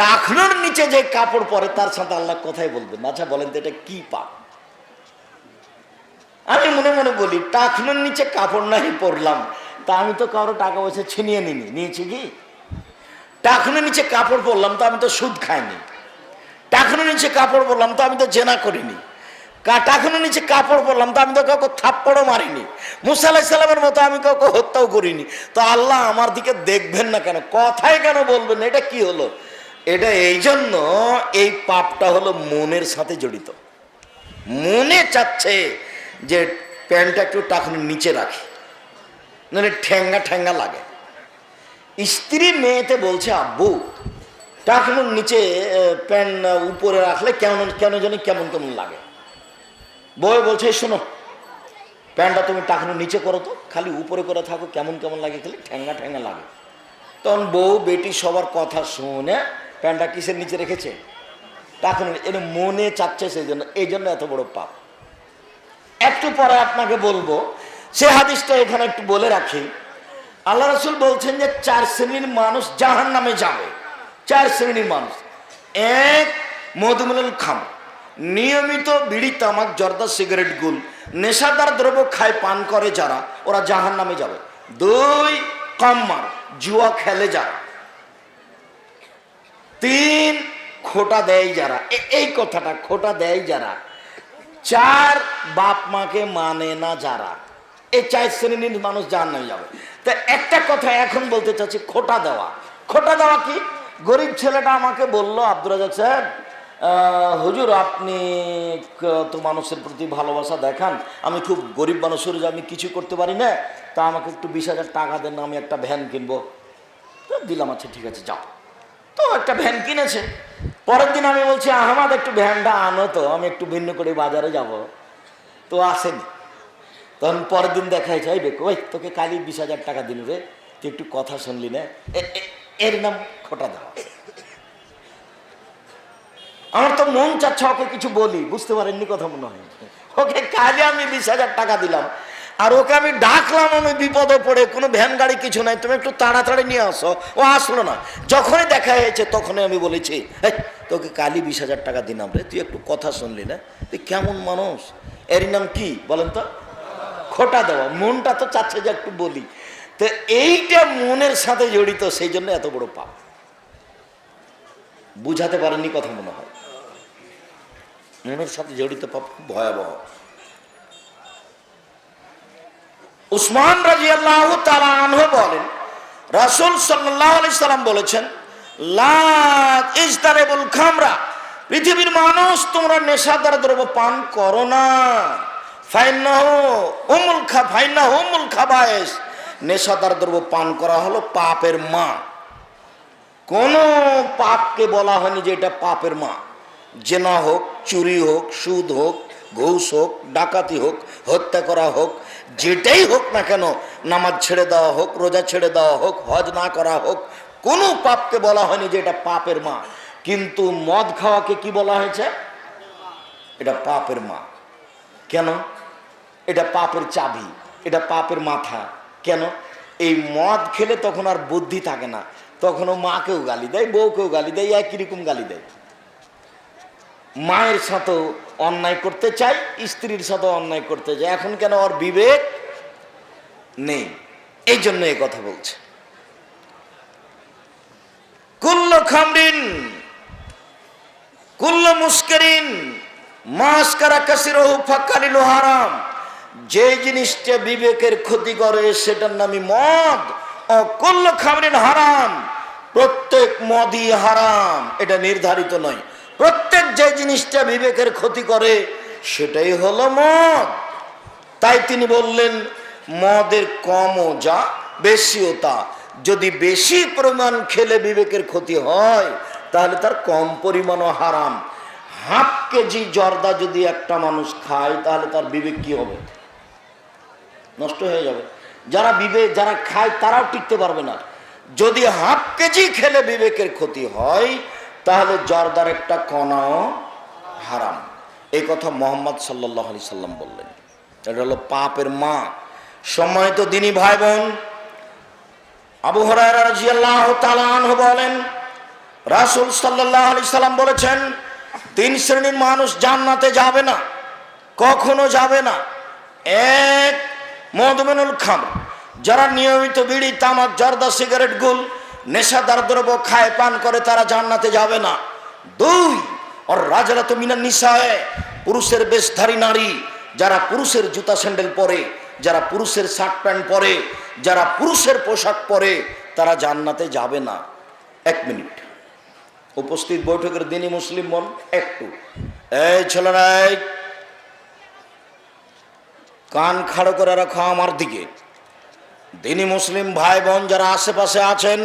টাকনোর নিচে যে কাপড় পরে, তার সাথে আল্লাহ কথাই বলবেন। আচ্ছা বলেন তো এটা কি পাপ? আমি মনে মনে বলি টাকনোর নিচে কাপড় নাই পরলাম, তা আমি তো কারও টাকা পয়সা ছিনিয়ে নিনি নিয়েছি কি? টাকনোর নিচে কাপড় পরলাম, তো আমি তো সুদ খাইনি। টাকনোর নিচে কাপড় পরলাম, তো আমি তো জেনা করিনি। টাকনোর নিচে কাপড় পরলাম, তো আমি তো কাউকে থাপ্পড়ও মারিনি। মুসা আলাহিসাল্লামের মতো আমি কাউকে হত্যাও করিনি। তো আল্লাহ আমার দিকে দেখবেন না কেন? কথাই কেন বলবেন? এটা কি হলো? এটা এই জন্য এই পাপটা হলো মনের সাথে জড়িত। মনে চাচ্ছে যে প্যান্টটা একটু টাকনোর নিচে রাখি মানে ঠ্যাঙ্গা ঠ্যাঙ্গা লাগে। স্ত্রী মেয়েতে বলছে, আব্বু টাকনোর নিচে প্যান্ট উপরে রাখলে কেমন, কেন জানি কেমন কেমন লাগে। বই বলছে শোনো, প্যান্টটা তুমি টাকনোর নিচে করো তো, খালি উপরে করে থাকো, কেমন কেমন লাগে, খালি ঠ্যাঙ্গা ঠ্যাঙ্গা লাগে। তখন বউ বেটি সবার কথা শুনে প্যান্টটা কিসের নিচে রেখেছে? এটা মনে চাচ্ছে সেই জন্য এই জন্য এত বড় পাপ। একটু পরে আপনাকে বলব, সে হাদিসটা এখানে একটু বলে রাখি। আল্লাহ রসুল বলছেন যে, চার শ্রেণির মানুষ জাহান নামে যাবে। চার শ্রেণির মানুষ। এক মধুমুল খাম। নিয়মিত বিড়ি, তামাক, জর্দা, সিগারেট, গুল, নেশাদার দ্রব্য খায়, পান করে যারা, ওরা জাহান নামে যাবে। দুই কাম্মার জুয়া খেলে যারা। তিন খোটা দেয় যারা। এই কথাটা খোটা দেয় যারা। চার বাপ মাকে মানে না যারা। এই চার শ্রেণির মানুষ জান নামে যাবে। তা একটা কথা এখন বলতে চাচ্ছি খোটা দেওয়া। খোটা দেওয়া কি? গরিব ছেলেটা আমাকে বলল আব্দুল রাজাক আহ, হুজুর আপনি তো মানুষের প্রতি ভালোবাসা দেখান। আমি খুব গরিব মানুষের আমি কিছু করতে পারি না। তা আমাকে একটু বিশ হাজার টাকা দেন আমি একটা ভ্যান কিনবো। দিলাম আচ্ছা ঠিক আছে যাও। তো একটা ভ্যান কিনেছে। পরের দিন আমি বলছি, আহমাদ, একটু ভ্যানটা আনো তো, আমি একটু ভিন্ন করে বাজারে যাব। তো আসেনি। তখন পরের দিন দেখা যাচ্ছে এই বেকো, ওই তোকে কালি বিশ হাজার টাকা দিল রে, তুই একটু কথা শুনলি না। এর নাম খোটা দেওয়া আমার তো মন চাচ্ছে ওকে কিছু বলি, বুঝতে পারেননি কথা মনে হয়। ওকে কাজে আমি বিশ হাজার টাকা দিলাম। আর ওকে আমি ডাকলাম আমি বিপদে পড়ে কোনো ভ্যান গাড়ি কিছু নাই তুমি একটু তাড়াতাড়ি নিয়ে আসো। ও আসলো না। যখনই দেখা হয়েছে তখনই আমি বলেছি "এই, তোকে কালি বিশ হাজার টাকা দিলাম রে তুই একটু কথা শুনলি না? তুই কেমন মানুষ? এর নাম কি? বলেন তো। খোটা দেওয়া। মনটা তো চাচ্ছে যে একটু বলি। তো এইটা মনের সাথে জড়িত সেই জন্য এত বড় পাপ। বুঝাতে পারেননি কথা মনে হয়। মনের সাথে জড়িত পাপ খুব ভয়াবহ। উসমান রাজি আল্লাহ আনহু বলেন, রাসুল সাল্লাম বলেছেন খামরা, পৃথিবীর মানুষ তোমরা নেশাদার দ্রব্য পান করো না। খাবায়েস নেশাদার দ্রব্য পান করা হলো পাপের মা। কোন পাপকে বলা হয়নি যে এটা পাপের মা। জেনা হোক, চুরি হোক, সুদ হোক, ঘুষ হোক, ডাকাতি হোক, হত্যা করা হোক যেটাই হোক না কেন, নামাজ ছেড়ে দেওয়া হোক, রোজা ছেড়ে দেওয়া হোক, হজ না করা হোক, কোনো পাপকে বলা হয়নি যে এটা পাপের মা। কিন্তু মদ খাওয়াকে কি বলা হয়েছে? এটা পাপের মা। কেন? এটা পাপের চাবি, এটা পাপের মাথা। কেন? এই মদ খেলে তখন আর বুদ্ধি থাকে না। তখন ও মাকেও গালি দেয়, বউকেও গালি দেয়, একই রকম গালি দেয়। মায়ের সাথেও অন্যায় করতে চাই, স্ত্রীর সাথে অন্যায় করতে চাই। এখন কেন ওর বিবেক নেই? এই জন্য এই কথা বলছে। কুল্ল খামরিন, কুল্ল মুস্করিন মাস্কারা কাসিরহু ফাক্কালিল হারাম যে জিনিসটা বিবেকের ক্ষতি করে, সেটার নামই মদ। ও কুল্ল খামরিন হারাম, প্রত্যেক মদই হারাম, এটা নির্ধারিত নয়। প্রত্যেক যে জিনিসটা বিবেকের ক্ষতি করে, সেটাই হলো মদ। তাই তিনি বললেন, মদের কমও যা, বেশিও তা। যদি বেশি পরিমাণ খেলে বিবেকের ক্ষতি হয়, তাহলে তার কম পরিমাণও হারাম। হাফ কেজি জর্দা যদি একটা মানুষ খায়, তাহলে তার বিবেক কি হবে? নষ্ট হয়ে যাবে। যারা বিবেক, যারা খায়, তারাও টিকতে পারবে না। যদি হাফ কেজি খেলে বিবেকের ক্ষতি হয় তাহলে জর্দার একটা কণাও হারাম। এই কথা মোহাম্মদ সাল্লাহ আলি সাল্লাম বললেন। এটা হলো পাপের মা। সম্মানিত দিনী ভাই বোন আবু আনহু বলেন, রাসুল সাল্লাহ আলি সাল্লাম বলেছেন, তিন শ্রেণির মানুষ জান্নাতে যাবে না, কখনো যাবে না। এক মধুমেনুল খাম যারা নিয়মিত বিড়ি, তামাক, জর্দা, সিগারেট, গুল নেশাদার দ্রব্য খায়, পান করে, তারা জান্নাতে যাবে না। দুই আর রাজারা তো মিনার নিশায় পুরুষের বেশধারী নারী, যারা পুরুষের জুতা স্যান্ডেল পরে, যারা পুরুষের শার্ট প্যান্ট পরে, যারা পুরুষের পোশাক পরে, তারা জান্নাতে যাবে না। এক মিনিট। উপস্থিত বৈঠকের দিনই মুসলিম মন একটু। এই ছেলেরা, এই কান খাড়ো করে রাখো আমার দিকে। দিনই মুসলিম ভাই বোন যারা আশেপাশে আছেন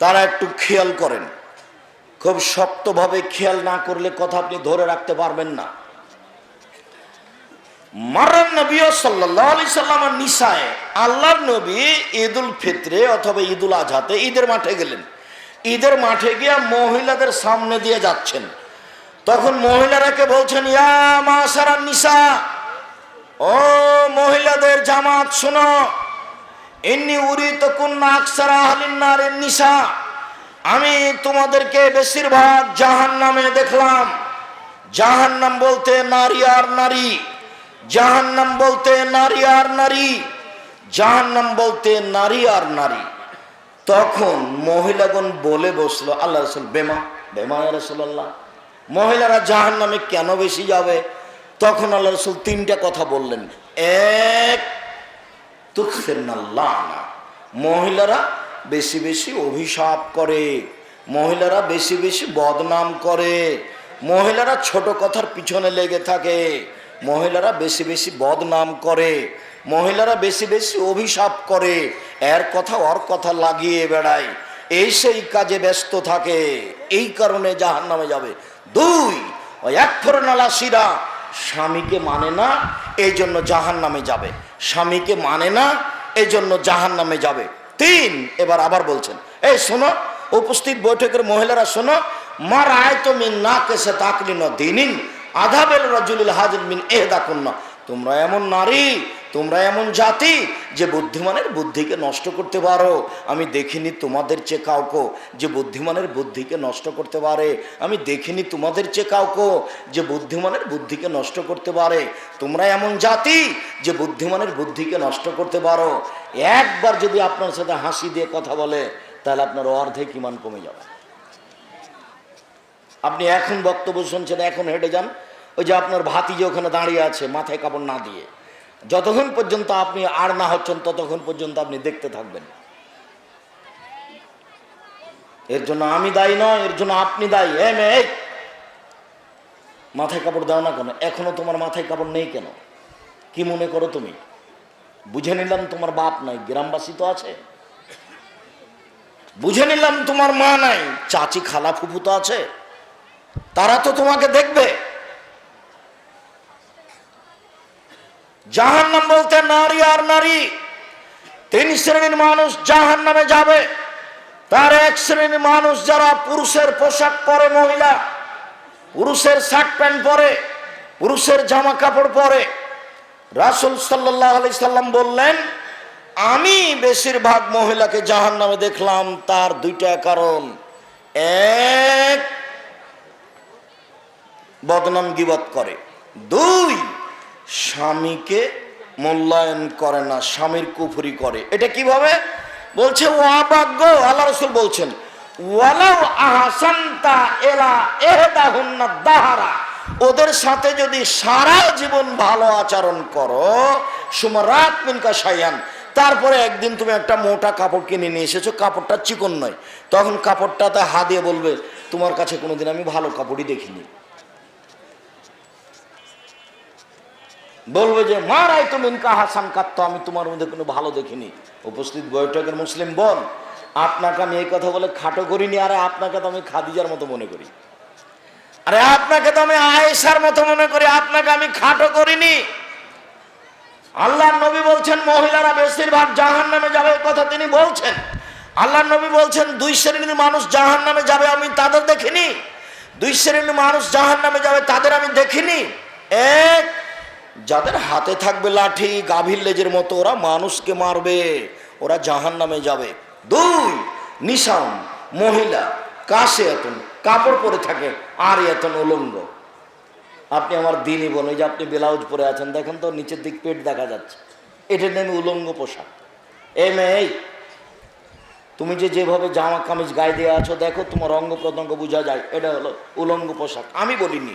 তারা একটু খেয়াল করেন। খুব শক্তভাবে খেয়াল না করলে কথা আপনি ধরে রাখতে পারবেন না। মারান নবী সাল্লি সাল্লামের নিশায় আল্লাহর নবী ঈদুল ফিত্রে অথবা ঈদুল আজহাতে ঈদের মাঠে গেলেন। ঈদের মাঠে গিয়ে মহিলাদের সামনে দিয়ে যাচ্ছেন। তখন মহিলারাকে বলছেন, ইয়া মাসারান নিশা, ও মহিলাদের জামাত, শোনো এমনি উরি তো নিশা। আমি তোমাদেরকে বেশিরভাগ জাহান নামে দেখলাম। জাহান নাম বলতে নারী আর নারী। জাহান নাম বলতে নারী আর নারী। জাহান নাম বলতে নারী আর নারী। তখন মহিলাগণ বলে বসল, আল্লাহ রসুল, বেমা বেমা রসুল্লাহ মহিলারা জাহান নামে কেন বেশি যাবে? তখন আল্লাহ রসুল তিনটা কথা বললেন। এক না মহিলারা বেশি বেশি অভিশাপ করে, মহিলারা বেশি বেশি বদনাম করে, মহিলারা ছোট কথার পিছনে লেগে থাকে, মহিলারা বেশি বেশি বদনাম করে, মহিলারা বেশি বেশি অভিশাপ করে, এর কথা ওর কথা লাগিয়ে বেড়ায়। এই সেই কাজে ব্যস্ত থাকে, এই কারণে জাহান নামে যাবে। দুই এক নালাসিরা স্বামীকে মানে না, এই জন্য জাহান নামে যাবে। স্বামীকে মানে না এই জন্য জাহান নামে যাবে। তিন, এবার আবার বলছেন, এই শোনো, উপস্থিত বৈঠকের মহিলারা শোনো মার আয় তো মিন না কেসে তাকলিন দিনিন আধাবেল রাজুল হাজির মিন এহদা কন্যা তোমরা এমন নারী তোমরা এমন জাতি যে বুদ্ধিমানের বুদ্ধিকে নষ্ট করতে পারো। আমি দেখিনি তোমাদের চেয়ে কাউকে যে বুদ্ধিমানের বুদ্ধিকে নষ্ট করতে পারে। আমি দেখিনি তোমাদের চেয়ে কাউকে যে বুদ্ধিমানের বুদ্ধিকে নষ্ট করতে পারে। তোমরা এমন জাতি যে বুদ্ধিমানের বুদ্ধিকে নষ্ট করতে পারো। একবার যদি আপনার সাথে হাসি দিয়ে কথা বলে, তাহলে আপনার অর্ধেক ইমান কমে যাবে। আপনি এখন বক্তব্য শুনছেন, এখন হেঁটে যান। ওই যে আপনার ভাতি যে ওখানে দাঁড়িয়ে আছে, মাথায় কাপড় না দিয়ে। যতক্ষণ পর্যন্ত আপনি আর না হচ্ছেন, ততক্ষণ পর্যন্ত আপনি দেখতে থাকবেন। এর জন্য আমি দায়ী নয়, এর জন্য আপনি দায়ী। এ মেয়ে মাথায় কাপড় দাও না কেন? এখনও তোমার মাথায় কাপড় নেই কেন? কি মনে করো তুমি? বুঝে নিলাম তোমার বাপ নাই, গ্রামবাসী তো আছে। বুঝে নিলাম তোমার মা নাই, চাচি খালা ফুফু তো আছে। তারা তো তোমাকে দেখবে। জাহান নাম বলতে নারী আর নারী। তিন শ্রেণির মানুষ জাহান নামে যাবে। তার এক শ্রেণির মানুষ যারা পুরুষের পোশাক পরে মহিলা, পুরুষের শার্ট প্যান্ট পরে, পুরুষের জামা কাপড় পরে। রাসুল সাল্লাহ আলি সাল্লাম বললেন, আমি বেশিরভাগ মহিলাকে জাহান নামে দেখলাম, তার দুইটা কারণ। এক, বদনাম গিবত করে। দুই স্বামীকে মূল্যায়ন করে না, স্বামীর কুফুরি করে। এটা কীভাবে? বলছে ও আবাগ্য আল্লাহ রসুল বলছেন এলা ওদের সাথে যদি সারা জীবন ভালো আচরণ করো সুমরাত মিনকা সাইয়ান তারপরে একদিন তুমি একটা মোটা কাপড় কিনে নিয়ে এসেছ, কাপড়টা চিকন নয়। তখন কাপড়টাতে হা দিয়ে বলবে, তোমার কাছে কোনোদিন আমি ভালো কাপড়ই দেখিনি। বলবে যে, মারাই তুমি ইনকা হাসান কাত্ত, আমি তোমার মধ্যে কোনো ভালো দেখিনি। উপস্থিত বৈঠকের মুসলিম বোন, আপনাকে আমি এই কথা বলে খাটো করিনি, আরে আপনাকে তো আমি খাদিজার মতো মনে করি। আরে আপনাকে তো আমি আয়েশার মতো মনে করি, আপনাকে আমি খাটো করিনি। আল্লাহ নবী বলছেন, মহিলারা বেশিরভাগ জাহান নামে যাবে কথা তিনি বলছেন। আল্লাহ নবী বলছেন, দুই শ্রেণির মানুষ জাহান নামে যাবে, আমি তাদের দেখিনি। দুই শ্রেণির মানুষ জাহান নামে যাবে, তাদের আমি দেখিনি। এক যাদের হাতে থাকবে লাঠি গাভীর লেজের মতো ওরা মানুষকে মারবে ওরা জাহান নামে যাবে। দুই নিশান মহিলা কাশে এতন কাপড় পরে থাকে আর এতন উলঙ্গ। আপনি আমার দিনই বলেন যে আপনি ব্লাউজ পরে আছেন দেখেন তো নিচের দিক পেট দেখা যাচ্ছে। এটার নামে উলঙ্গ পোশাক। এই মেয়ে এই, তুমি যে যেভাবে জামা কামিজ গায়ে দিয়ে আছো, দেখো তোমার অঙ্গ প্রত্যঙ্গ বোঝা যায়। এটা হলো উলঙ্গ পোশাক। আমি বলিনি।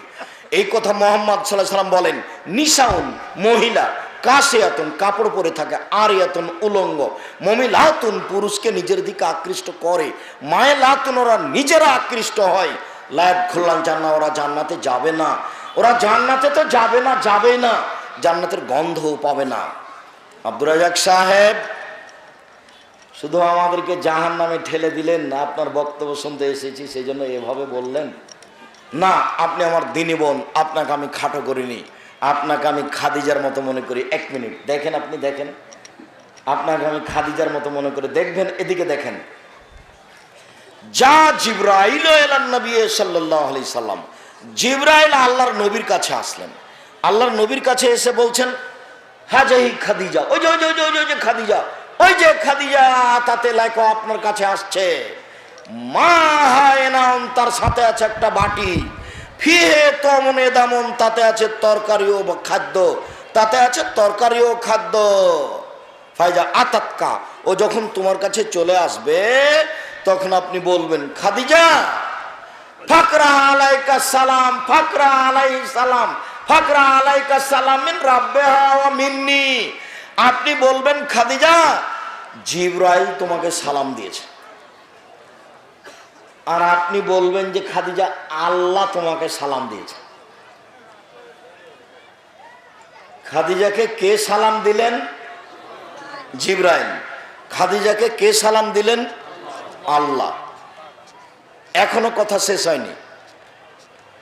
এই কথা মোহাম্মদ সাল্লাহ সাল্লাম বলেন, নিশাউন মহিলা কাশে আতন কাপড় পরে থাকে আর এতন উলঙ্গ। মমিলাতুন পুরুষকে নিজের দিকে আকৃষ্ট করে। মায়ে লাতুন ওরা নিজেরা আকৃষ্ট হয়। লায়াত খুললাম জান্না ওরা জান্নাতে যাবে না। ওরা জান্নাতে তো যাবে না যাবে না। জান্নাতের গন্ধও পাবে না। আব্দুর রাজাক সাহেব শুধু আমাদেরকে জাহান নামে ঠেলে দিলেন না আপনার বক্তব্য শুনতে এসেছি সেই জন্য এভাবে বললেন না আপনি আমার দিনী বোন আপনাকে আমি খাটো করিনি আপনাকে আমি খাদিজার মতো মনে করি। এক মিনিট দেখেন আপনি দেখেন। আপনাকে আমি খাদিজার মতো মনে করি দেখবেন এদিকে দেখেন। যা জিব্রাইল নবী সাল্লাহ আলি সাল্লাম জিব্রাইল আল্লাহর নবীর কাছে আসলেন। আল্লাহর নবীর কাছে এসে বলছেন হ্যাঁ যে খাদিজা ওই যে, ওই যে, ওই যে খাদিজা। ওই যে খাদিজা, তাতে লেখো আপনার কাছে আসছে। মা হায়নাম তার সাথে আছে একটা বাটি। ফিহে তমনে এদামন তাতে আছে তরকারি ও খাদ্য। তাতে আছে তরকারি ও খাদ্য। ফাইজা আতাতকা, ও যখন তোমার কাছে চলে আসবে, তখন আপনি বলবেন, খাদিজা, ফাকরা আলাইকা সালাম, ফাকরা আলাই সালাম, ফাকরা আলাইকা সালাম মিন রাব্বিহা ওয়া মিন্নি। আপনি বলবেন, খাদিজা, জিব্রাইল তোমাকে সালাম দিয়েছে। আর আপনি বলবেন যে, খাদিজা, আল্লাহ তোমাকে সালাম দিয়েছে। খাদিজাকে কে সালাম দিলেন? জিব্রাইল। খাদিজাকে কে সালাম দিলেন? আল্লাহ। এখনও কথা শেষ হয়নি।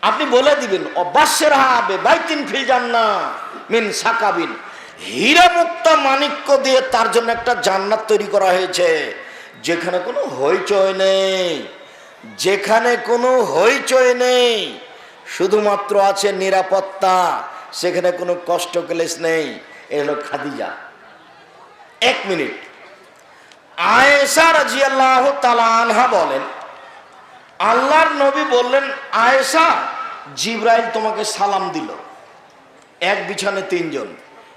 আপনি বলে দিবেন, অবাসের হবে বাইতিন ফিল জান্না মিন সাকাবিন। হীরা মুক্তা মানিক্য দিয়ে তার জন্য একটা জান্নাত তৈরি করা হয়েছে। যেখানে কোনো হইচই নেই। যেখানে কোনো হইচই নেই। শুধুমাত্র আছে নিরাপত্তা। সেখানে কোনো কষ্ট ক্লেশ নেই। এ হলো খাদিজা। এক মিনিট। আয়েশা রাজিয়াল্লাহ তালা আনহা বলেন, আল্লাহর নবী বললেন, আয়েশা, জিব্রাইল তোমাকে সালাম দিল। এক বিছানে তিনজন।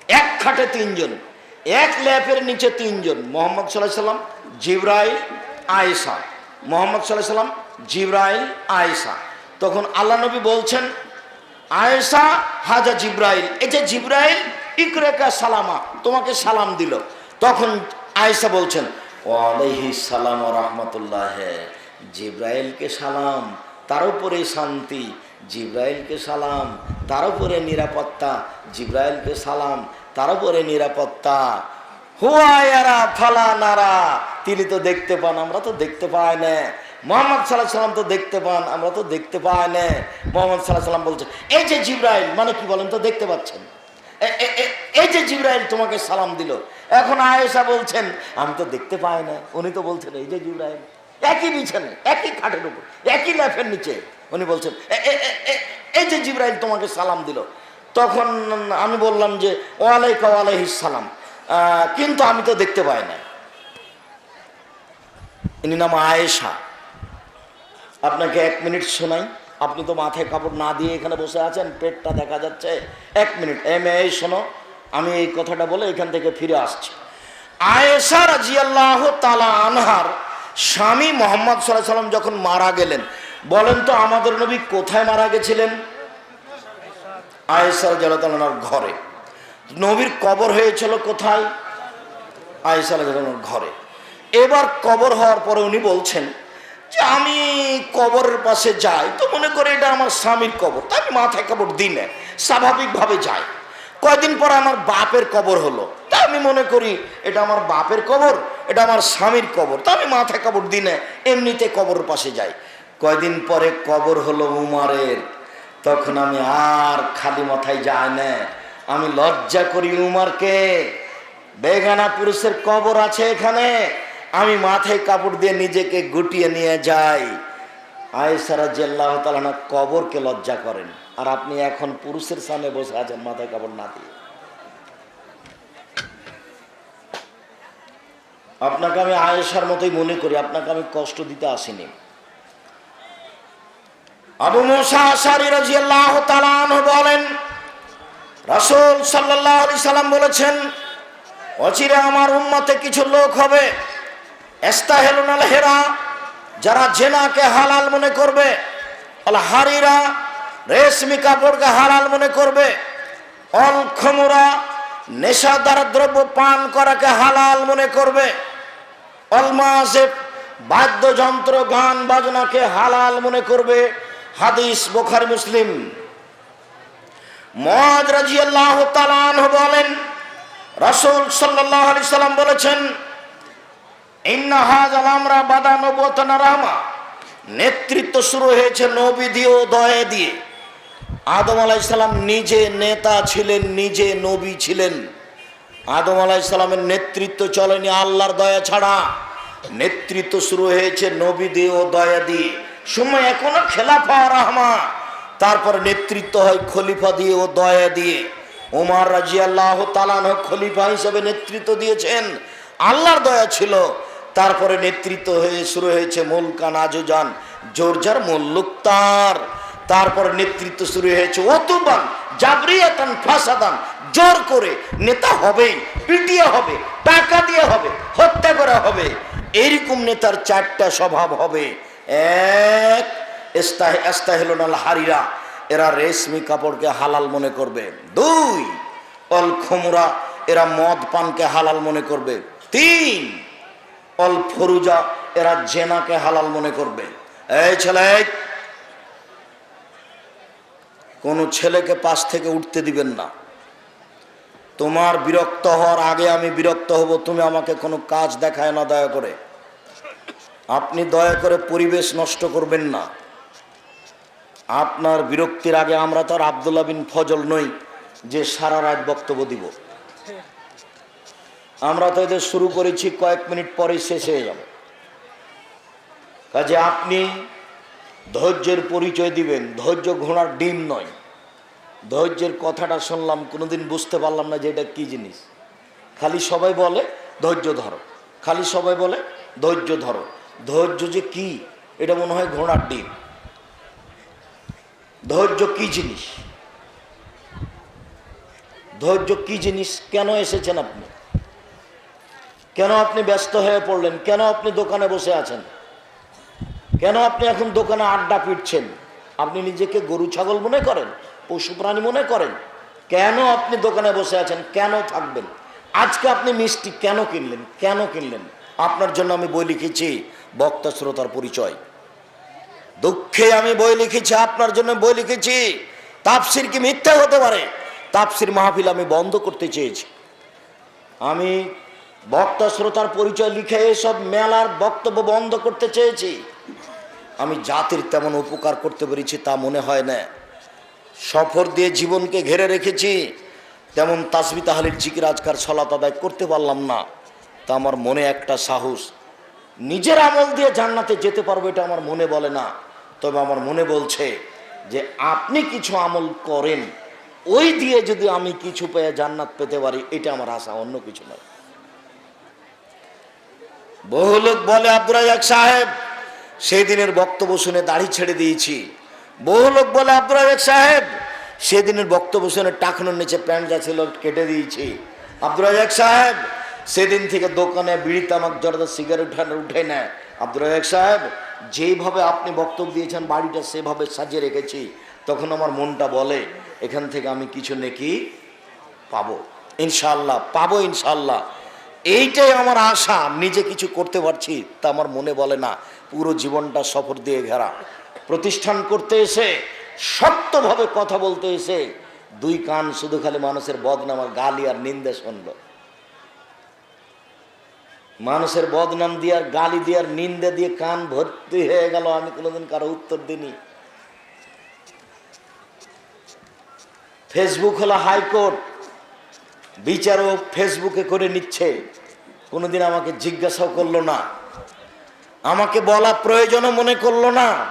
এক খাটে তিনজন, এক ল্যাপের নিচে তিনজন, মোহাম্মদ সাল্লাহ সাল্লাম আয়েশা। মোহাম্মদ সাল্লাহ সাল্লাম আয়েশা। তখন আল্লাহ নবী বলছেন, আয়েশা, হাজা জিব্রাইল। এই যে জিব্রাইল, ইকরেকা সালামা, তোমাকে সালাম দিল। তখন আয়েশা বলছেন, ওয়ালাইহি সালাম রহমতুল্লাহ। জিব্রাইলকে সালাম, তার উপরে শান্তি। জিব্রাইলকে সালাম, তার উপরে নিরাপত্তা। জিব্রাইলকে সালাম, তার উপরে নিরাপত্তা। হুয়ায়ারা ফালা নারা। তিনি তো দেখতে পান, আমরা তো দেখতে পাই না। মোহাম্মদ সাল্লাহ সাল্লাম তো দেখতে পান, আমরা তো দেখতে পাই না। মোহাম্মদ সাল্লাহ সাল্লাম বলছেন এই যে জিব্রাইল মানে কি বলেন তো, দেখতে পাচ্ছেন? এই যে জিব্রাইল তোমাকে সালাম দিল। এখন আয়েশা বলছেন, আমি তো দেখতে পাই না। উনি তো বলছেন, এই যে জিব্রাইল একই বিছানে একই খাটের উপর, একই ল্যাফের নিচে। উনি বলছেন, "এ- এ- এ- এ- এই যে জিব্রাইল তোমাকে সালাম দিল, তখন আমি বললাম যে, ওয়ালাইকা ওয়ালাইহিস সালাম কিন্তু আমি তো দেখতে পাই না ইনি নাম আয়েশা। আপনাকে এক মিনিট শোনাই, আপনি তো মাথায় কাপড় না দিয়ে এখানে বসে আছেন, পেটটা দেখা যাচ্ছে। এক মিনিট এম এই শোনো, আমি এই কথাটা বলে এখান থেকে ফিরে আসছি। আয়েশা রাজিয়াল্লাহ তালা আনহার স্বামী মোহাম্মদ সাল্লাহ সাল্লাম যখন মারা গেলেন, বলেন তো আমাদের নবী কোথায় মারা গেছিলেন? আয়েশা রাজিয়াল্লাহ ঘরে। নবীর কবর হয়েছিল কোথায়? আয়েশা রাজিয়াল্লাহর ঘরে। এবার কবর হওয়ার পরে উনি বলছেন যে, আমি কবরের পাশে যাই। তো মনে করে এটা আমার স্বামীর কবর। তাই আমি মাথায় কবর দিনে স্বাভাবিকভাবে যাই। কয়দিন পর আমার বাপের কবর হলো। তা আমি মনে করি এটা আমার বাপের কবর, এটা আমার স্বামীর কবর। তা আমি মাথায় কবর দিনে এমনিতে কবর পাশে যাই। কয়দিন পরে কবর হলো উমারের। তখন আমি আর খালি মাথায় যাই না। আমি লজ্জা করি উমারকে। বেগানা পুরুষের কবর আছে এখানে। আমি মাথায় কাপড় দিয়ে নিজেকে গুটিয়ে নিয়ে যাই। আয়েসারা জেল্লাহ তালানা কবরকে লজ্জা করেন। আর আপনি এখন পুরুষের সামনে বসে আছেন, মাথায় কাপড় না দিয়ে। আপনাকে আমি আয়েশার মতোই মনে করি, আপনাকে আমি কষ্ট দিতে আসিনি। আবু তাআলা বলেন, রাসূল সাল্লাম বলেছেন, অচিরে আমার উম্মতে কিছু লোক হবে হেরা, যারা জেনাকে হালাল মনে করবে হারিরা রেশমি কাপড়কে হালাল মনে করবে। অল খমরা নেশাদার দ্রব্য পান করাকে হালাল মনে করবে। অলমাসেব বাদ্যযন্ত্র, গান বাজনাকে হালাল মনে করবে। হাদিস বোখার, মুসলিম। মহাজ রাজিয়াল্লাহ তালান বলেন, রাসূল সাল্লাল্লাহু আলাইহি সাল্লাম বলেছেন, ইন্না হাযাল আমরা বাদা নবুওয়াতান রাহমা। নেতৃত্ব শুরু হয়েছে নবী দিয়ে দয়া দিয়ে। আদম আলাইসাল্লাম নিজে নেতা ছিলেন, নিজে নবী ছিলেন। আদম আলাইসাল্লামের নেতৃত্ব চলেনি আল্লাহর দয়া ছাড়া। নেতৃত্ব শুরু হয়েছে নবী দিয়ে ও দয়া দিয়ে সময় এখনও খেলাফা রহমা। তারপর নেতৃত্ব হয় খলিফা দিয়ে ও দয়া দিয়ে ওমার রাজি আল্লাহ তালান খলিফা হিসেবে নেতৃত্ব দিয়েছেন। আল্লাহর দয়া ছিল। তারপরে নেতৃত্ব হয়ে শুরু হয়েছে মুলকান আজুজান, জোরজার মুল্লুক তারপর নেতৃত্ব শুরু হয়েছে। অতুবান জাবরিয়াতান ফাসাদান জোর করে নেতা হবেই, পিটিয়ে হবে, টাকা দিয়ে হবে, হত্যা করা হবে। এইরকম নেতার চারটা স্বভাব হবে। এক হারিরা, এরা রেশমি কাপড়কে হালাল মনে করবে। দুই, অল খমুরা, এরা মদ পানকে হালাল মনে করবে। তিন, অল ফরুজা, এরা জেনাকে হালাল মনে করবে। এই ছেলে কোনো ছেলেকে পাশ থেকে উঠতে দিবেন না। তোমার বিরক্ত হওয়ার আগে আমি বিরক্ত হব, তুমি আমাকে কোনো কাজ দেখায় না দয়া করে। আপনি দয়া করে পরিবেশ নষ্ট করবেন না। আপনার বিরক্তির আগে আমরা তো আর আবদুল্লাহ বিন ফজল নই, যে সারা রাত বক্তব্য দিব। আমরা তো এদের শুরু করেছি কয়েক মিনিট পরেই শেষ হয়ে যাবে। কাজে আপনি ধৈর্যের পরিচয় দিবেন। ধৈর্য ঘোড়ার ডিম নয়। ধৈর্যের কথাটা শুনলাম, কোনোদিন বুঝতে পারলাম না যে এটা কী জিনিস। খালি সবাই বলে, ধৈর্য ধরো। খালি সবাই বলে, ধৈর্য ধরো। ধৈর্য যে কি, এটা মনে হয় ঘোড়ার ডিম। ধৈর্য কি জিনিস? ধৈর্য কি জিনিস? কেন এসেছেন আপনি? কেন আপনি ব্যস্ত হয়ে পড়লেন? কেন আপনি দোকানে বসে আছেন? কেন আপনি এখন দোকানে আড্ডা পিটছেন? আপনি নিজেকে গরু ছাগল মনে করেন? পশু প্রাণী মনে করেন? কেন আপনি দোকানে বসে আছেন? কেন থাকবেন? আজকে আপনি মিষ্টি কেন কিনলেন? কেন কিনলেন? আপনার জন্য আমি বই লিখেছি, বক্তা শ্রোতার পরিচয়। দুঃখে আমি বই লিখেছি, আপনার জন্য বই লিখেছি। তাপসির কি মিথ্যা হতে পারে? তাপসির মাহফিল আমি বন্ধ করতে চেয়েছি। আমি বক্তা শ্রোতার পরিচয় লিখে এসব মেলার বক্তব্য বন্ধ করতে চেয়েছি। আমি জাতির তেমন উপকার করতে পেরেছি তা মনে হয় না। সফর দিয়ে জীবনকে ঘেরে রেখেছি, তেমন তাসবি তাহালির জিকির আজকার সলাত আদায় করতে পারলাম না। তা আমার মনে একটা সাহস। নিজের আমল দিয়ে জান্নাতে যেতে পারব এটা আমার মনে বলে না। তবে আমার মনে বলছে যে আপনি কিছু আমল করেন, ওই দিয়ে যদি আমি কিছু পেয়ে জান্নাত পেতে পারি, এটা আমার আশা, অন্য কিছু নয়। বহু লোক বলে আব্দুল রাজাক সাহেব, সেই দিনের বক্তব্য শুনে দাড়ি ছেড়ে দিয়েছি। বহু লোক বলে আব্দুল রাজাক সাহেব সেদিনের বক্তব্য শুনে টাকনোর নিচে প্যান্ট যা ছিল কেটে দিয়েছি। আব্দুল রাজাক সাহেব, সেদিন থেকে দোকানে বিড়ি, তামাক, জর্দা, সিগারেট উঠে নেয় আব্দুল রাজাক সাহেব, যেইভাবে আপনি বক্তব্য দিয়েছেন, বাড়িটা সেভাবে সাজিয়ে রেখেছি। তখন আমার মনটা বলে, এখান থেকে আমি কিছু নেকি পাবো। ইনশাল্লাহ পাবো ইনশাল্লাহ এইটাই আমার আশা নিজে কিছু করতে পারছি, তা আমার মনে বলে না, পুরো জীবনটা সফর দিয়ে ঘেরা। প্রতিষ্ঠান করতে এসে শক্তভাবে কথা বলতে এসে, দুই কান শুধু খালি মানুষের বদনাম আর গালি আর নিন্দে শুনলো। মানুষের বদনাম দিয়ে আর গালি দিয়ে আর নিন্দে দিয়ে কান ভর্তি হয়ে গেল, আমি কোনোদিন কারও উত্তর দিইনি। ফেসবুক হলো হাইকোর্ট বিচারও ফেসবুকে করে নিচ্ছে। কোনোদিন আমাকে জিজ্ঞাসাও করল না। আমাকে বলা প্রয়োজনও মনে করল না।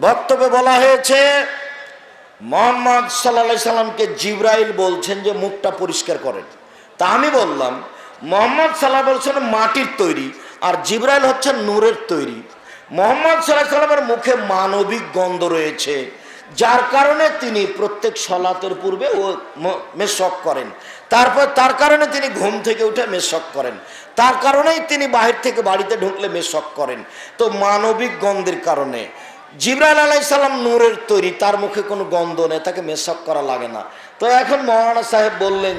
বক্তব্যে বলা হয়েছে, মোহাম্মদ সাল্লা সাল্লামকে জিব্রাইল বলছেন যে মুখটা পরিষ্কার করেন। তা আমি বললাম, মোহাম্মদ সাল্লাহ বলছেন মাটির তৈরি আর জিব্রাইল হচ্ছেন নূরের তৈরি। মোহাম্মদ সাল্লাহ সাল্লামের মুখে মানবিক গন্ধ রয়েছে। যার কারণে তিনি প্রত্যেক সলাতের পূর্বে ও মেশক করেন। তারপর তার কারণে তিনি ঘুম থেকে উঠে মেশক করেন। তার কারণেই তিনি বাহির থেকে বাড়িতে ঢুকলে মেশক করেন। তো মানবিক গন্ধের কারণে জিব্রাইল আলাই সাল্লাম নূরের তৈরি, তার মুখে কোনো গন্ধ নেই, তাকে মেশক করা লাগে না। তো এখন মৌলানা সাহেব বললেন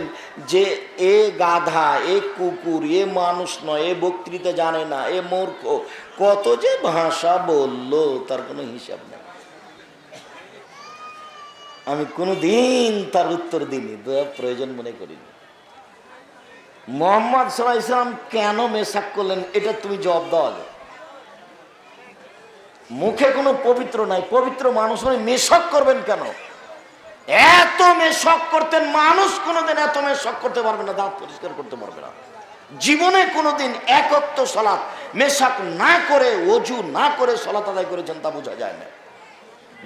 যে, এ গাধা, এ কুকুর, এ মানুষ নয়, এ বক্তৃতা জানে না, এ মূর্খ, কত যে ভাষা বলল, তার কোনো হিসাব নেই। আমি কোনোদিন তার উত্তর দিইনি, দয়া প্রয়োজন মনে করিনি। মোহাম্মদ সাল্লাহ ইসলাম কেন মেশাক করলেন, এটা তুমি জবাব দাও আগে। মুখে কোনো পবিত্র নাই, পবিত্র মানুষ নয় মেশক করবেন কেন? এত মেশক করতেন, মানুষ কোনোদিন এত মেশক করতে পারবে না, দাঁত পরিষ্কার করতে পারবে না। জীবনে কোনোদিন একত্ব সলাৎ মেশাক না করে, অজু না করে সলাত আদায় করেছেন তা বোঝা যায় না।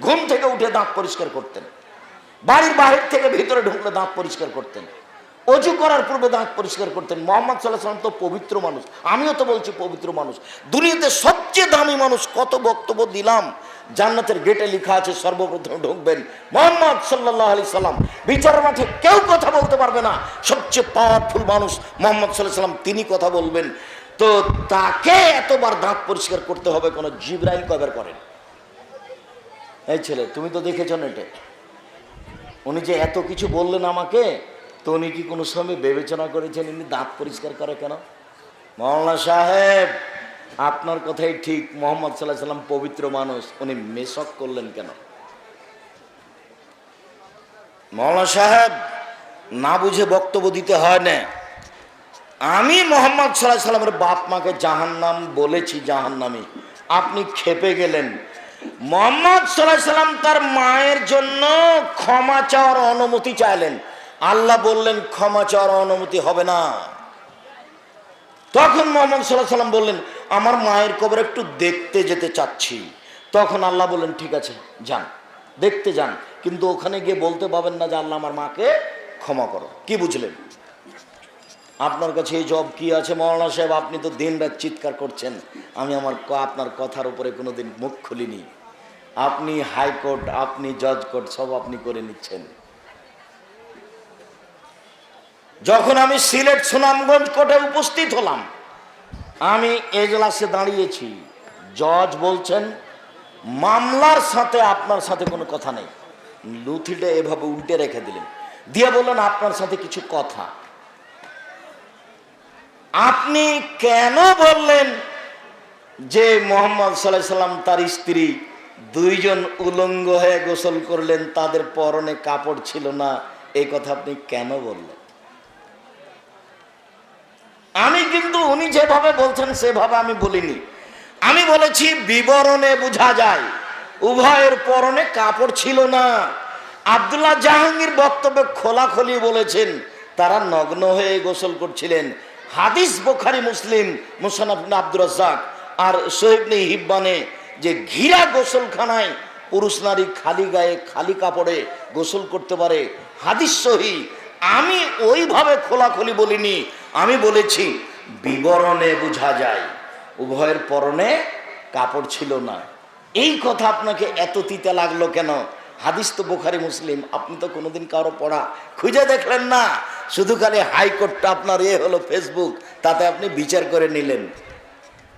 ঘুম থেকে উঠে দাঁত পরিষ্কার করতেন। বাড়ির বাহির থেকে ভিতরে ঢুকলে দাঁত পরিষ্কার করতেন। অজু করার পূর্বে দাঁত পরিষ্কার করতেন। মোহাম্মদ সাল্লাহ সাল্লাম তো পবিত্র মানুষ। আমিও তো বলছি পবিত্র মানুষ। দুনিয়াতে সবচেয়ে দামি মানুষ কত বক্তব্য দিলাম? জান্নাতের গেটে লেখা আছে, সর্বপ্রথম ঢুকবেন মোহাম্মদ সাল্লাহ আলি সাল্লাম বিচার মাঠে কেউ কথা বলতে পারবে না। সবচেয়ে পাওয়ারফুল মানুষ মোহাম্মদ সাল্লাহ সাল্লাম তিনি কথা বলবেন। তো তাকে এতবার দাঁত পরিষ্কার করতে হবে কোনো জিব্রাইল কবের করেন। এই ছেলে, তুমি তো দেখেছ নেটে। উনি যে এত কিছু বললেন আমাকে, তো উনি কি কোনো সময় বিবেচনা করেছেন ইনি দাঁত পরিষ্কার করে কেন? মৌলানা সাহেব, আপনার কথাই ঠিক, মোহাম্মদ সাল্লাহ সাল্লাম পবিত্র মানুষ, উনি মেশক করলেন কেন? মৌলানা সাহেব, না বুঝে বক্তব্য দিতে হয় না। আমি মোহাম্মদ সাল্লাহ সাল্লামের বাপ মাকে জাহান্নাম বলেছি, জাহান্নামি। আপনি খেপে গেলেন মোহাম্মদ সাল্লাহ সাল্লাম তার মায়ের জন্য ক্ষমা চাওয়ার অনুমতি চাইলেন। আল্লাহ বললেন, ক্ষমা চাওয়ার অনুমতি হবে না। তখন মোহাম্মদ সাল্লাহ সাল্লাম বললেন, আমার মায়ের কবর একটু দেখতে যেতে চাচ্ছি। তখন আল্লাহ বললেন, ঠিক আছে, যান, দেখতে যান। কিন্তু ওখানে গিয়ে বলতে পাবেন না যে আল্লাহ আমার মাকে ক্ষমা করো। কি বুঝলেন? আপনার কাছে এই জব কি আছে? মৌলানা সাহেব, আপনি তো দিন রাত চিৎকার করছেন। আমি আমার আপনার কথার উপরে কোনোদিন মুখ খুলিনি। আপনি হাইকোর্ট আপনি জজ কোর্ট সব আপনি করে নিচ্ছেন। যখন আমি সিলেট সুনামগঞ্জ কোর্টে উপস্থিত হলাম, আমি এজলাসে দাঁড়িয়েছি। জজ বলছেন, মামলার সাথে আপনার সাথে কোনো কথা নেই। লুথিটা এভাবে উল্টে রেখে দিলেন। দিয়ে বললেন, আপনার সাথে কিছু কথা। আপনি কেন বললেন যে মোহাম্মদ সাল্লাহ সাল্লাম তার স্ত্রী দুইজন উলঙ্গ হয়ে গোসল করলেন, তাদের পরনে কাপড় ছিল না? এই কথা আপনি কেন বললেন? আমি কিন্তু উনি যেভাবে বলছেন, সেভাবে আমি বলিনি। আমি বলেছি, বিবরণে বোঝা যায়, উভয়ের পরনে কাপড় ছিল না। আব্দুল্লাহ জাহাঙ্গীর বক্তব্যে খোলাখলি বলেছেন, তারা নগ্ন হয়ে গোসল করছিলেন। হাদিস বোখারি মুসলিম মুসানাফ আব্দুর রাজ্জাক আর সোহেবনি হিব্বানে যে ঘিরা গোসলখানায় পুরুষ নারী খালি গায়ে খালি কাপড়ে গোসল করতে পারে। হাদিস সহি। আমি ওইভাবে খোলাখুলি বলিনি। আমি বলেছি, বিবরণে বোঝা যায়, উভয়ের পরনে কাপড় ছিল না। এই কথা আপনাকে এত তিতে লাগল কেন? হাদিস তো বোখারি, মুসলিম। আপনি তো কোনোদিন কারও পড়া খুঁজে দেখলেন না? শুধু খালি হাইকোর্টটা আপনার এ হলো ফেসবুক, তাতে আপনি বিচার করে নিলেন।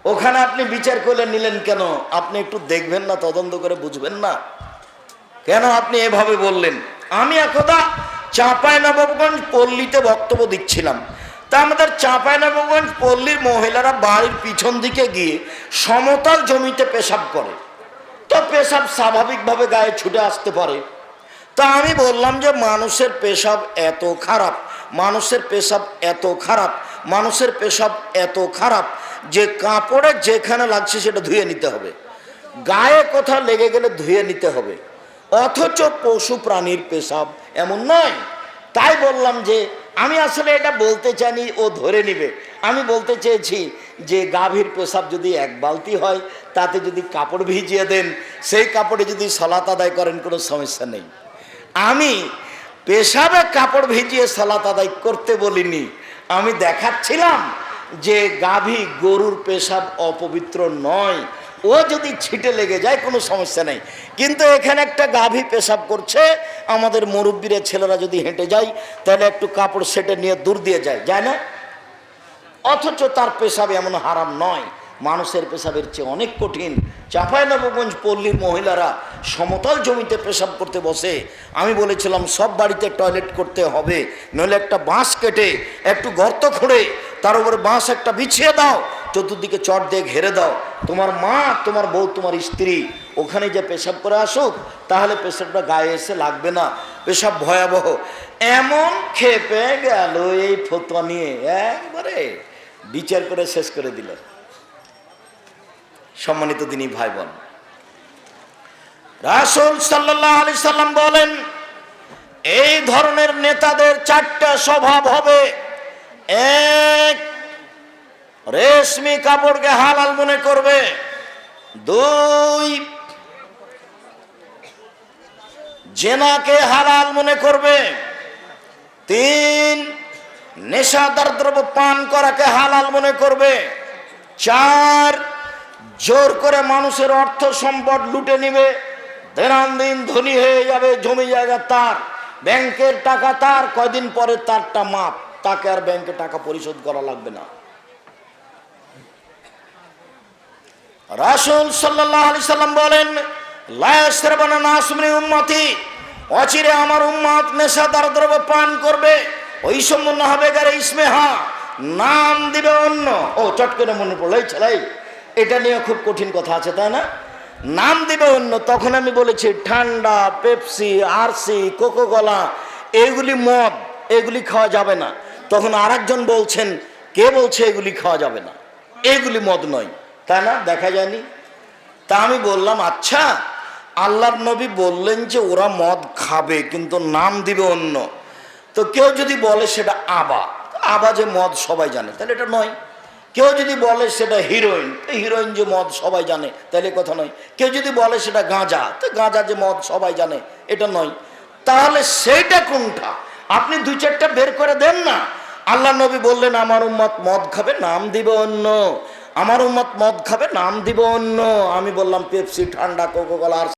ওখানে আপনি বিচার করে নিলেন কেন? আপনি একটু দেখবেন না, তদন্ত করে বুঝবেন না। কেন আপনি এভাবে বললেন? আমি একদা চাঁপাই নবাবগঞ্জ পল্লীতে বক্তব্য দিচ্ছিলাম। তা আমাদের চাঁপাই নবাবগঞ্জ পল্লীর মহিলারা বাড়ির পিছন দিকে গিয়ে সমতল জমিতে পেশাব করে। তো পেশাব স্বাভাবিকভাবে গায়ে ছুটে আসতে পারে। তা আমি বললাম যে মানুষের পেশাব এত খারাপ, মানুষের পেশাব এত খারাপ, মানুষের পেশাব এত খারাপ, যে কাপড়ে যেখানে লাগছে সেটা ধুয়ে নিতে হবে। গায়ে কোথাও লেগে গেলে ধুয়ে নিতে হবে। অথচ পশু প্রাণীর পেশাব এমন নয়। তাই বললাম যে, আমি আসলে এটা বলতে চাইনি, ও ধরে নিবে। আমি বলতে চেয়েছি যে, গাভীর পেশাব যদি এক বালতি হয়, তাতে যদি কাপড় ভিজিয়ে দেন, সেই কাপড়ে যদি সলাত আদায় করেন, কোনো সমস্যা নেই। আমি পেশাবে কাপড় ভিজিয়ে সলাত আদায় করতে বলিনি। আমি দেখাচ্ছিলাম যে, গাভী গরুর পেশাব অপবিত্র নয় ও যদি ছিটে লেগে যায়, কোনো সমস্যা নেই। কিন্তু এখানে একটা গাভী পেশাব করছে, আমাদের মুরব্বীরা, ছেলেরা যদি হেঁটে যায়, তাহলে একটু কাপড় সেটে নিয়ে দূর দিয়ে যায় যায় না? অথচ তার পেশাব এমন হারাম নয়। মানুষের পেশাবের চেয়ে অনেক কঠিন। চাঁপাইনবাবগঞ্জ পল্লীর মহিলারা সমতল জমিতে পেশাব করতে বসে। আমি বলেছিলাম, সব বাড়িতে টয়লেট করতে হবে, নইলে একটা বাঁশ কেটে, একটু গর্ত খুঁড়ে, তার উপরে বাঁশ একটা বিছিয়ে দাও চতুর্দিকে চট দিয়ে ঘেরে দাও। তোমার মা, তোমার বউ, তোমার স্ত্রী, ওখানে যে পেশাব করে আসুক, তাহলে পেশাবটা গায়ে এসে লাগবে না। পেশাব ভয়াবহ। এমন খেপে গেল এই ফতোয়া নিয়ে, একবারে বিচার করে শেষ করে দিল। সম্মানিত তিনি ভাই বোন রাসুল সাল্লাহ আলি সাল্লাম বলেন, এই ধরনের নেতাদের চারটা স্বভাব হবে। এক রেশমি কাপড়কে হালাল মনে করবে। দুই, জেনাকে হালাল মনে করবে। তিন নেশাদার দ্রব্য পান করাকে হালাল মনে করবে। চার, জোর করে মানুষের অর্থ সম্পদ লুটে নিবে। দিন ধনী হয়ে যাবে, জমি জায়গা তার, ব্যাংকের টাকা তার, কয়দিন পরে তারটা মাপ। তাকে আর ব্যাংকে টাকা পরিশোধ করা লাগবে না। রাসুল সাল্লাহ আলি সাল্লাম বলেন লায়াসরাবানা নাসমনি উম্মতি অচিরে আমার উম্মত নেশাদার দ্রব্য পান করবে ওই সম্পূর্ণ হবে গারে ইসমেহা, নাম দিবে অন্য। ও, চট করে মনে পড়ল, এই ছেলাই এটা নিয়ে খুব কঠিন কথা আছে, তাই না? নাম দিবে অন্য, তখন আমি বলেছি, ঠান্ডা, পেপসি, আরসি কোকো কলা এগুলি মদ, এগুলি খাওয়া যাবে না। তখন আরেকজন বলছেন, কে বলছে এগুলি খাওয়া যাবে না? এগুলি মদ নয়। তাই না, দেখা যায়নি। তা আমি বললাম আচ্ছা আল্লাহর নবী বললেন যে ওরা মদ খাবে, কিন্তু নাম দিবে অন্য। তো কেউ যদি বলে সেটা আবা আবা যে মদ সবাই জানে, তাহলে এটা নয়। কেউ যদি বলে সেটা হিরোইন হিরোইন যে মদ সবাই জানে, তাহলে কথা নয়। কেউ যদি বলে সেটা গাঁজা, তো গাঁজা যে মদ সবাই জানে, এটা নয়। তাহলে সেইটা কোনটা? আপনি দুই চারটা বের করে দেন না। আল্লাহ নবী বললেন, আমার উম্মত মদ খাবে, নাম দিবে অন্য। আমার উম্মত মদ খাবে নাম দিব অন্য। আমি বললাম পেপসি ঠান্ডা কোকো আর